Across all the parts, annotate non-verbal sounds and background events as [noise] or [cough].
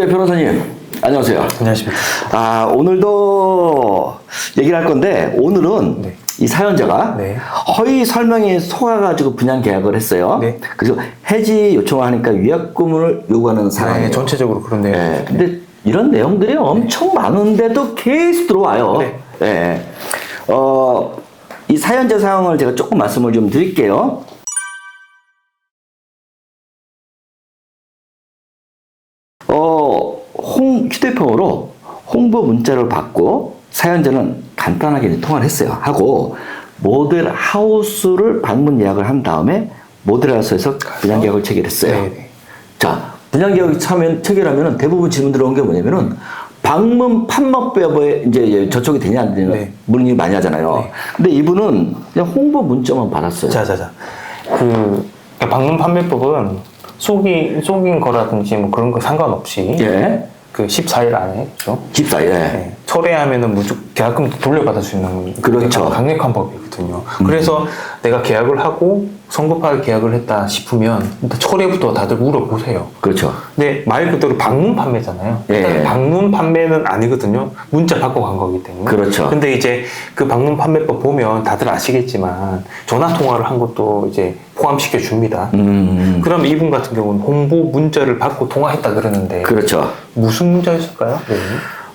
예, 변호사님. 안녕하세요. 안녕하십니까. 아, 오늘도 얘기를 할 건데, 오늘은 네. 이 사연자가 네. 허위 설명에 속아가지고 분양 계약을 했어요. 네. 그래서 해지 요청을 하니까 위약금을 요구하는 사안이에요. 네, 전체적으로 그런 내용. 예, 근데 이런 내용들이 엄청 많은데도 계속 들어와요. 네. 예. 어, 이 사연자 상황을 제가 조금 말씀을 좀 드릴게요. 휴대폰으로 홍보 문자를 받고 사연자는 간단하게 통화를 했어요. 하고 모델 하우스를 방문 예약을 한 다음에 모델 하우스에서 분양 계약을 체결했어요. 네, 네. 자, 분양 계약을 차면 체결하면 대부분 질문 들어온 게 뭐냐면은 방문 판매법에 이제 저촉이 되냐 안 되냐 네. 문의 많이 하잖아요. 네. 근데 이분은 그냥 홍보 문자만 받았어요. 자, 자, 자. 그 방문 판매법은 속인 속인 거라든지 뭐 그런 거 상관없이 예. 그 14일 안에 그죠? 집사 예. 네. 철회하면은 무조건 계약금 돌려받을 수 있는 그렇죠. 음. 강력한 법이거든요. 그래서 내가 계약을 하고 성급하게 계약을 했다 싶으면 일단 철회부터 다들 물어보세요. 그렇죠. 근데 말 그대로 방문 판매잖아요. 예. 일단 방문 판매는 아니거든요. 문자 받고 간 거기 때문에. 그렇죠. 근데 이제 그 방문 판매법 보면 다들 아시겠지만 전화 통화를 한 것도 이제 포함시켜 줍니다. 음. 그럼 이분 같은 경우는 홍보 문자를 받고 통화했다 그러는데 그렇죠. 무슨 문자였을까요? 네.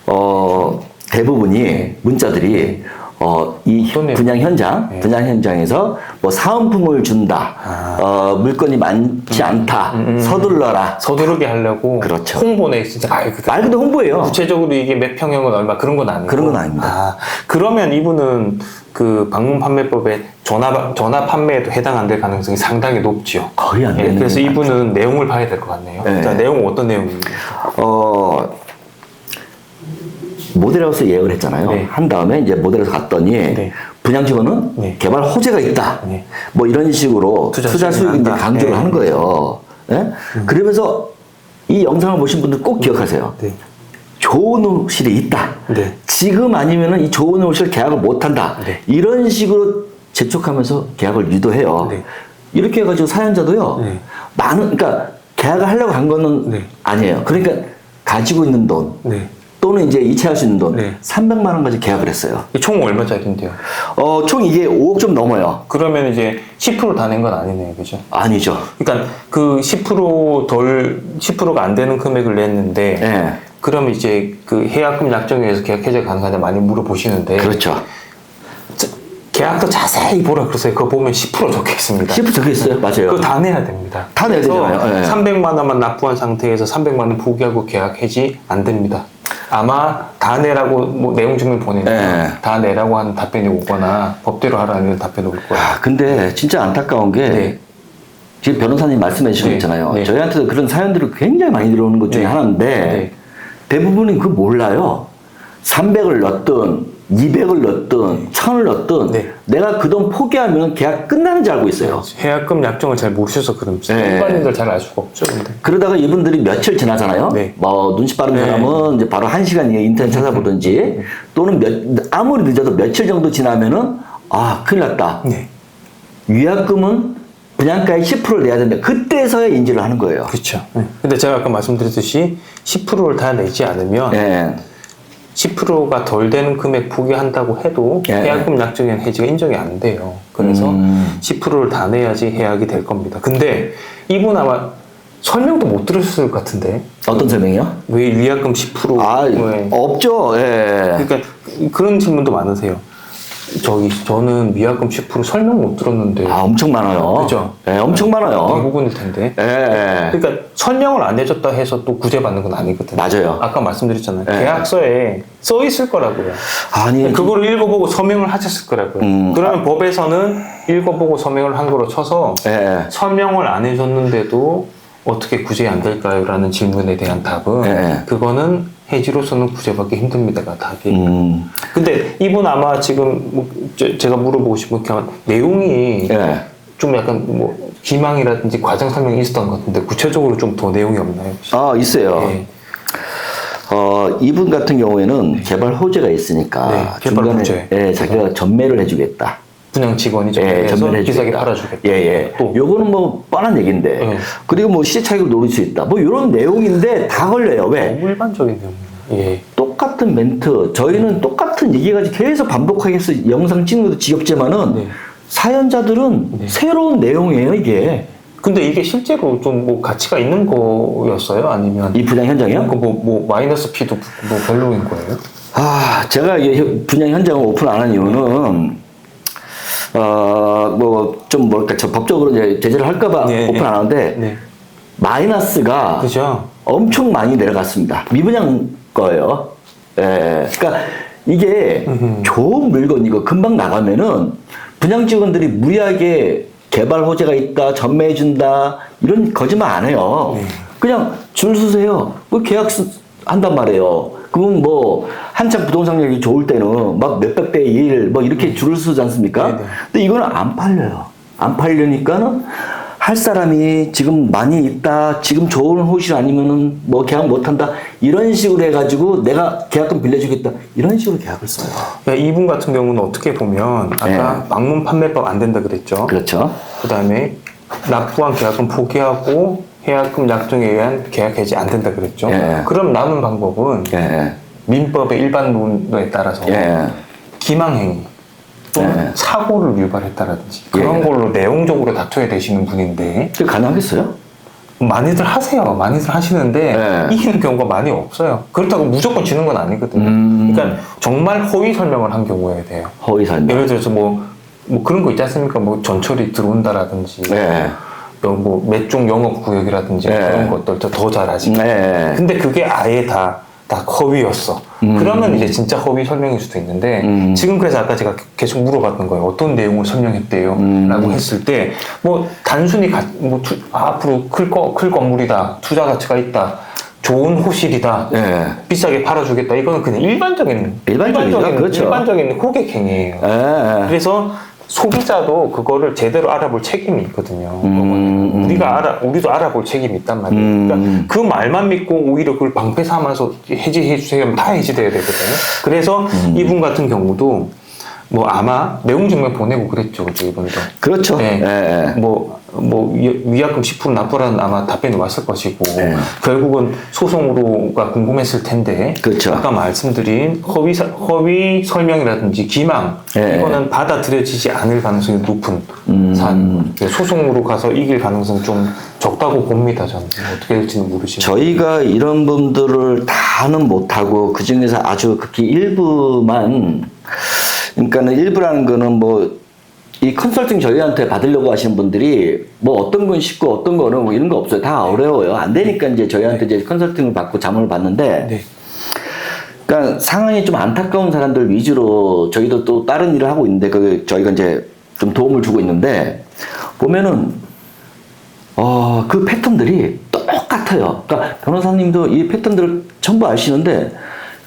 어, 대부분이 문자들이 어, 이 내용? 분양 현장, 네. 분양 현장에서 뭐 사은품을 준다, 아. 어, 물건이 많지 않다, 음, 음. 서둘러라. 서두르게 하려고 그렇죠. 홍보네 진짜 말 그대로. 말 그대로 홍보예요. 구체적으로 이게 몇 평형은 얼마 그런 건 아니고 그런 건 아닙니다. 아, 그러면 이분은 그 방문 판매법에 전화 전화 판매에도 해당 안 될 가능성이 상당히 높지요. 거의 안 예, 되는 그래서 게 이분은 내용을 봐야 될 것 같네요. 네. 자, 내용은 어떤 내용입니까? 어, 모델하우스 예약을 했잖아요. 네. 한 다음에 이제 모델하우스 갔더니 네. 분양 직원은 네. 개발 호재가 있다. 네. 뭐 이런 식으로 투자 투자, 수익이 수익을 이제. 강조를 네. 하는 거예요. 예? 그러면서 이 영상을 보신 분들 꼭 기억하세요. 네. 좋은 호실이 있다. 네. 지금 아니면은 이 좋은 호실 계약을 못 한다. 네. 이런 식으로 재촉하면서 계약을 유도해요. 네. 이렇게 해가지고 사연자도요. 네. 많은 그러니까 계약을 하려고 한 거는 네. 아니에요. 그러니까 가지고 있는 돈 네. 또는 이제 이체할 수 있는 돈 네. 300만 원까지 계약을 했어요. 이총 얼마짜리인데요? 어, 총 이게 5억 좀 넘어요. 그러면 이제 10%다 낸 건 아니네요, 그죠? 아니죠. 그러니까 그 10%덜 10%가 안 되는 금액을 냈는데 예. 그러면 이제 그 해약금 약정에서 계약 해제 가능하냐 많이 물어보시는데 그렇죠. 자, 계약서 자세히 보라 그러세요. 그거 보면 10% 적혀 있습니다. 10% 적혀 있어요. 맞아요. 그거 다 내야 됩니다. 다 내야 되잖아요. 예. 300만 원만 납부한 상태에서 300만 원 포기하고 계약 해지 안 됩니다. 아마 다 내라고 뭐 내용 증명 보내면 예. 다 내라고 하는 답변이 오거나 법대로 하라는 답변이 올 거예요. 아, 근데 진짜 안타까운 게 네. 지금 변호사님 말씀해 주시고 네. 있잖아요. 네. 저희한테도 그런 사연들이 굉장히 많이 들어오는 것 중에 네. 하나인데 네. 대부분이 그 몰라요. 300을 넣든 200을 넣든 1000을 넣든 네. 내가 그 돈 포기하면 계약 끝나는 줄 알고 있어요. 해약금 약정을 잘 모르셔서 그런지 네. 일반인들 잘 알 수가 없죠. 근데. 그러다가 이분들이 며칠 지나잖아요. 네. 뭐 눈치 빠른 네. 사람은 이제 바로 한 시간 이내 인터넷 찾아보든지 또는 몇, 아무리 늦어도 며칠 정도 지나면은 아 큰일 났다. 네. 위약금은 분양가의 10%를 내야 된다. 그때서야 인지를 하는 거예요. 그렇죠. 근데 제가 아까 말씀드렸듯이 10%를 다 내지 않으면 예. 10%가 덜 되는 금액 포기한다고 해도 예. 해약금 약정에는 해지가 인정이 안 돼요. 그래서 음. 10%를 다 내야지 해약이 될 겁니다. 근데 이분 아마 설명도 못 들으셨을 것 같은데 어떤 설명이요? 왜 위약금 10%? 아, 왜? 없죠. 예. 그러니까 그런 질문도 많으세요. 저기 저는 위약금 10% 설명 못 들었는데 아, 엄청 많아요. 그죠? 예, 엄청 많아요. 대부분일 텐데. 예, 예. 그러니까 설명을 안 해줬다 해서 또 구제받는 건 아니거든요. 맞아요. 아까 말씀드렸잖아요. 네. 계약서에 써 있을 거라고요. 아니, 그거를 읽어보고 서명을 하셨을 거라고요. 음, 그러면 법에서는 읽어보고 서명을 한 거로 쳐서 예. 서명을 안 해줬는데도 어떻게 구제 안 될까요? 라는 질문에 대한 답은 네. 그거는 해지로서는 구제받기 힘듭니다가 답이. 음, 근데 이분 아마 지금 뭐 저- 제가 물어보고 싶은 게 내용이 예. 좀 약간 뭐 기망이라든지 과정 설명이 있었던 것 같은데 구체적으로 좀 더 내용이 없나요? 혹시? 아, 있어요. 네. 어, 이분 같은 경우에는 개발 호재가 있으니까 네, 개발 중간에 호재. 예, 자기가 전매를 해주겠다. 분양 직원이 전면해서 전면해 비싸게 주겠다. 팔아주겠다. 예, 예. 또 요거는 뭐 뻔한 얘기인데. 예. 그리고 뭐 시세 차익을 노릴 수 있다. 뭐 이런 내용인데 다 걸려요. 왜? 너무 일반적인 내용. 예. 똑같은 멘트, 저희는 똑같은 얘기까지 계속 반복하게 해서 영상 찍는 것도 지겹지만은 네. 사연자들은 네. 새로운 내용이에요, 이게. 근데 이게 실제로 좀 뭐 가치가 있는 거였어요? 아니면 이 분양 현장이요? 그 뭐, 뭐 마이너스 피도 뭐 별로인 거예요? 아, 제가 이게 현- 분양 현장을 오픈 안 한 이유는, 어, 뭐, 좀 뭐랄까, 저 법적으로 이제 제재를 할까봐 네, 오픈 네. 안 하는데, 네. 마이너스가 그죠? 엄청 많이 내려갔습니다. 미분양 거예요. 예. 그러니까 이게 음흠. 좋은 물건 이거 금방 나가면은 분양 직원들이 무리하게 개발 호재가 있다, 전매해 준다 이런 거짓말 안 해요. 네. 그냥 줄 서세요. 그 계약서 한단 말이에요. 그러면 뭐 한참 부동산 가격이 좋을 때는 막 몇백 배 일 뭐 이렇게 줄을 서지 않습니까? 네네. 근데 이거는 안 팔려요. 안 팔려니까는 할 사람이 지금 많이 있다, 지금 좋은 호실 아니면은 뭐 계약 못 한다, 이런 식으로 해가지고 내가 계약금 빌려주겠다, 이런 식으로 계약을 써요. 네, 이분 같은 경우는 어떻게 보면 아까 방문 판매법 안 된다 그랬죠? 그렇죠. 그 다음에 납부한 계약금 포기하고 계약금 약정에 의한 계약 해지 안 된다 그랬죠? 예. 그럼 남은 방법은 예, 민법의 일반론에 따라서 예, 기망행위 또는 예. 사고를 유발했다라든지 그런 예. 걸로 내용적으로 다투야 되시는 분인데 그게 가능하겠어요? 많이들 하세요. 많이들 하시는데 예. 이기는 경우가 많이 없어요. 그렇다고 무조건 지는 건 아니거든요. 음. 그러니까 정말 허위 설명을 한 경우에 대해요. 허위 설명. 예를 들어서 뭐, 뭐 그런 거 있지 않습니까? 뭐 전철이 들어온다라든지 예, 뭐 몇종 영업 구역이라든지 네. 그런 것들 더, 더 잘하지. 네. 근데 그게 아예 다, 다 허위였어. 음. 그러면 이제 진짜 허위 설명일 수도 있는데, 음. 지금 그래서 아까 제가 계속 물어봤던 거예요. 어떤 내용을 설명했대요? 음. 라고 했을 때, 뭐, 단순히 가, 뭐, 투- 아, 앞으로 클, 거, 클 건물이다. 투자 가치가 있다. 좋은 호실이다. 예, 비싸게 팔아주겠다. 이거는 그냥 일반적인, 일반적이죠. 일반적인, 그렇죠. 일반적인 호객 행위예요. 예. 그래서 소비자도 그거를 제대로 알아볼 책임이 있거든요. 음, 음. 우리가 알아, 우리도 알아볼 책임이 있단 말이에요. 음. 그러니까 그 말만 믿고 오히려 그걸 방패 삼아서 해지해 주세요 하면 다 해지돼야 되거든요. 그래서 음. 이분 같은 경우도 뭐 아마 내용 증명 보내고 그랬죠, 그죠, 이분도. 그렇죠. 네. 예, 예. 뭐, 뭐, 위- 위약금 10% 납부라는 아마 답변이 왔을 것이고, 네. 결국은 소송으로가 궁금했을 텐데, 그렇죠. 아까 말씀드린 허위, 사- 허위 설명이라든지 기망, 네. 이거는 받아들여지지 않을 가능성이 높은 음. 사안. 네, 소송으로 가서 이길 가능성 좀 적다고 봅니다, 저는. 어떻게 될지는 모르지만. 저희가 이런 분들을 다는 못하고 그 중에서 아주 극히 일부만 그러니까는 일부라는 거는 뭐 이 컨설팅 저희한테 받으려고 하시는 분들이 뭐 어떤 건 쉽고 어떤 거는 뭐 이런 거 없어요. 다 어려워요. 안 되니까 이제 저희한테 이제 컨설팅을 받고 자문을 받는데 네. 그러니까 상황이 좀 안타까운 사람들 위주로 저희도 또 다른 일을 하고 있는데 그 저희가 이제 좀 도움을 주고 있는데 보면은 어, 그 패턴들이 똑같아요. 그러니까 변호사님도 이 패턴들을 전부 아시는데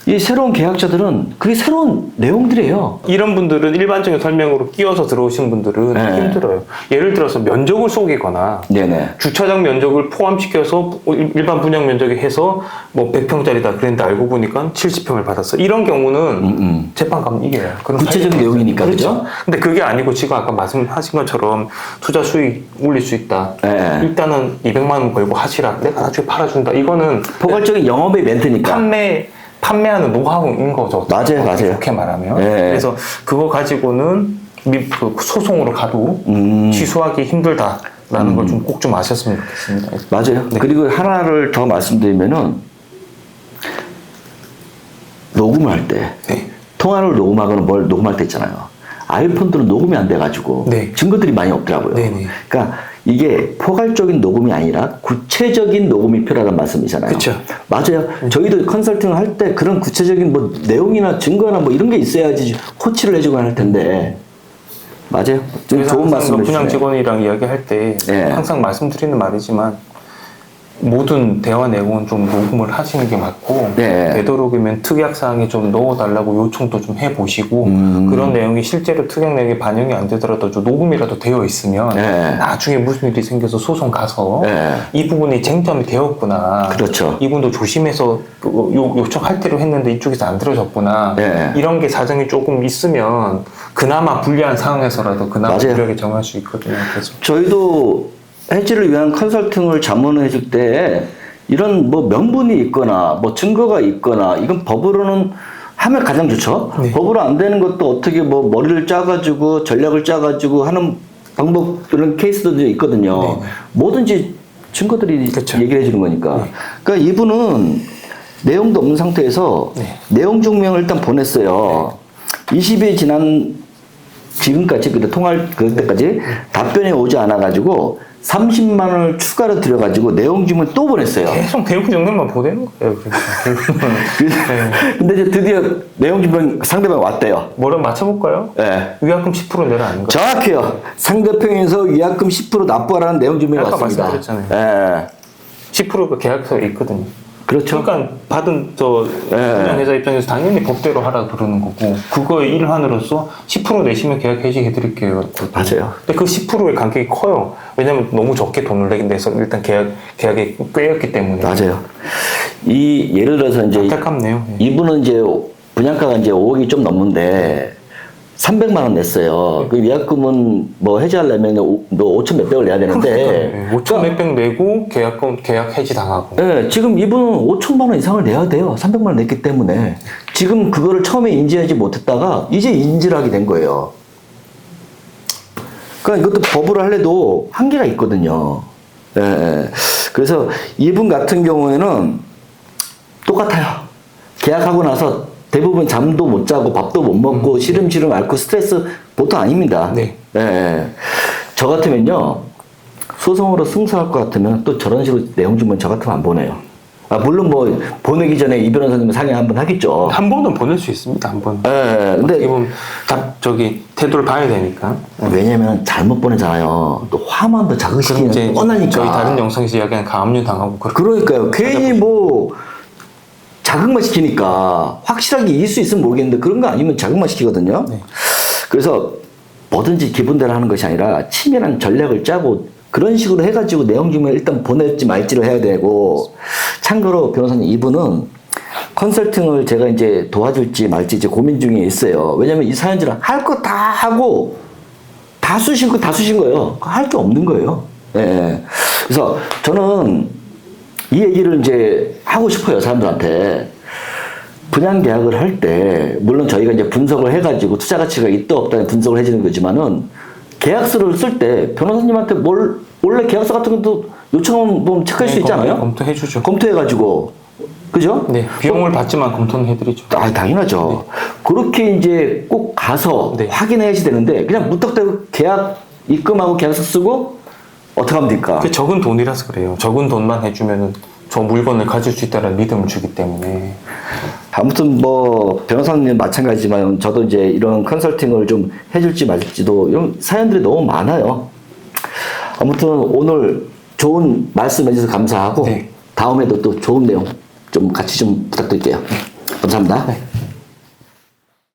이 새로운 계약자들은 그게 새로운 내용들이에요. 이런 분들은 일반적인 설명으로 끼워서 들어오신 분들은 네. 힘들어요. 예를 들어서 면적을 속이거나 네네. 주차장 면적을 포함시켜서 일- 일반 분양 면적에 해서 뭐 100평짜리다 그랬는데 알고 보니까 70평을 받았어. 이런 경우는 음. 재판 가면 이겨요. 그런 구체적인 사례가 내용이니까. 그죠? 그렇죠. 근데 그게 아니고 지금 아까 말씀하신 것처럼 투자 수익 올릴 수 있다. 네. 일단은 200만 원 벌고 하시라. 내가 나중에 팔아준다. 이거는 포괄적인 영업의 멘트니까. 판매 판매하는 노하우인 거죠. 맞아요, 맞아요. 좋게 말하면. 네. 그래서 그거 가지고는 미- 그 소송으로 가도 음. 취소하기 힘들다라는 걸 좀 꼭 좀 아셨으면 좋겠습니다. 맞아요. 네. 그리고 하나를 더 말씀드리면은 녹음을 할때 네. 통화를 녹음하거나 뭘 녹음할 때 있잖아요. 아이폰들은 녹음이 안 돼가지고 네. 증거들이 많이 없더라고요. 네 네. 그러니까 이게 포괄적인 녹음이 아니라 구체적인 녹음이 필요하다는 말씀이잖아요. 그쵸. 맞아요. 저희도 컨설팅을 할 때 그런 구체적인 뭐 내용이나 증거나 뭐 이런 게 있어야지 코치를 해주고 할 텐데 맞아요. 좀 좋은 항상 말씀 그 분양. 직원이랑 이야기할 때 네. 항상 말씀드리는 말이지만 모든 대화 내용은 좀 녹음을 하시는 게 맞고 네. 되도록이면 특약 사항에 좀 넣어달라고 요청도 좀 해보시고 음. 그런 내용이 실제로 특약 내용에 반영이 안 되더라도 좀 녹음이라도 되어 있으면 네. 나중에 무슨 일이 생겨서 소송 가서 네. 이 부분이 쟁점이 되었구나. 그렇죠. 이분도 조심해서 그 요, 요청할 대로 했는데 이쪽에서 안 들어줬구나. 네. 이런 게 사정이 조금 있으면 그나마 불리한 상황에서라도 그나마 맞아요. 유리하게 정할 수 있거든요. 그래서 저희도 해지를 위한 컨설팅을 자문을 해줄 때 이런 뭐 명분이 있거나 뭐 증거가 있거나 이건 법으로는 하면 가장 좋죠. 네. 법으로 안 되는 것도 어떻게 뭐 머리를 짜가지고 전략을 짜가지고 하는 방법 이런 케이스도 있거든요. 네, 네. 뭐든지 증거들이 그쵸. 얘기를 해주는 거니까. 네. 그러니까 이분은 내용도 없는 상태에서 네. 내용 증명을 일단 보냈어요. 20일 지난 지금까지 그때 통할 그때까지 답변이 오지 않아 가지고 30만 원을 추가로 들여 가지고 내용 주문 또 보냈어요. 계속 대부 정도만 보내는 거예요. [laughs] 네. 근데 이제 드디어 내용 주문 상대방 왔대요. 뭐라 맞춰볼까요? 예. 위약금 10% 내라 아닌가? 정확해요. 상대편에서 위약금 10% 납부하라는 내용 주문이 아까 왔습니다. 말씀드렸잖아요. 예. 10%가 계약서에 있거든요. 그렇죠. 그러니까 받은 저 예. 운영회사 입장에서 당연히 법대로 하라 그러는 거고 그거의 일환으로서 10% 내시면 계약 해지해 드릴게요. 맞아요. 근데 그 10%의 간격이 커요. 왜냐면 너무 적게 돈을 내긴 돼서 일단 계약 계약에 꿰였기 때문에 맞아요. 이 예를 들어서 이제 안타깝네요. 예. 이분은 이제 분양가가 이제 5억이 좀 넘는데 300만 원 냈어요. 그 위약금은 뭐 해지하려면 오- 너 5천 몇백을 내야 되는데. 5천 몇백 내고 계약금 계약 해지 당하고 예, 지금 이분은 5천만 원 이상을 내야 돼요. 300만 원 냈기 때문에. 지금 그거를 처음에 인지하지 못했다가 이제 인지를 하게 된 거예요. 그러니까 이것도 법으로 할래도 한계가 있거든요. 예, 예. 그래서 이분 같은 경우에는 똑같아요. 계약하고 나서 대부분 잠도 못 자고 밥도 못 먹고 시름시름 앓고 스트레스 보통 아닙니다. 네. 예, 예. 저 같으면요. 소송으로 승소할 것 같으면 또 저런 식으로 내용 주면 저 같으면 안 보내요. 아, 물론 뭐 보내기 전에 이 변호사님 상의 한번 하겠죠. 한 번은 보낼 수 있습니다. 한 번. 예, 근데 이분 답 저기 태도를 봐야 되니까. 왜냐면 잘못 보내잖아요. 또 화만 더 자극시키는 뻔하니까. 저희 다른 영상에서 이야기한 가압류 당하고 그러니까요. 괜히 뭐 자극만 시키니까 확실하게 이길 수 있으면 모르겠는데 그런 거 아니면 자극만 시키거든요. 네. 그래서 뭐든지 기분대로 하는 것이 아니라 치밀한 전략을 짜고 그런 식으로 해가지고 내용 주면 일단 보낼지 말지를 해야 되고 참고로 변호사님 이분은 컨설팅을 제가 이제 도와줄지 말지 이제 고민 중에 있어요. 왜냐면 이 사연자는 할거 다 하고 다 쑤신 거다 쑤신 거예요. 할 게 없는 거예요. 예. 그래서 저는 이 얘기를 이제 하고 싶어요, 사람들한테. 분양 계약을 할 때, 물론 저희가 이제 분석을 해가지고 투자 가치가 있다 없다 분석을 해주는 거지만은, 계약서를 쓸 때 변호사님한테 뭘, 원래 계약서 같은 것도 요청하면 뭐 체크할 수 네, 있잖아요? 검- 검토해주죠. 검토해가지고. 그죠? 네, 비용을 받지만 검토는 해드리죠. 아, 당연하죠. 그렇게 이제 꼭 가서 네. 확인해야지 되는데, 그냥 무턱대고 계약 입금하고 계약서 쓰고, 어떻게 하면 될까? 그 적은 돈이라서 그래요. 적은 돈만 해주면은 저 물건을 가질 수 있다는 믿음을 주기 때문에. 아무튼 뭐 변호사님 마찬가지지만 저도 이제 이런 컨설팅을 좀 해줄지 말지도 이런 사연들이 너무 많아요. 아무튼 오늘 좋은 말씀 해주셔서 감사하고 네. 다음에도 또 좋은 내용 좀 같이 좀 부탁드릴게요. 감사합니다. 네.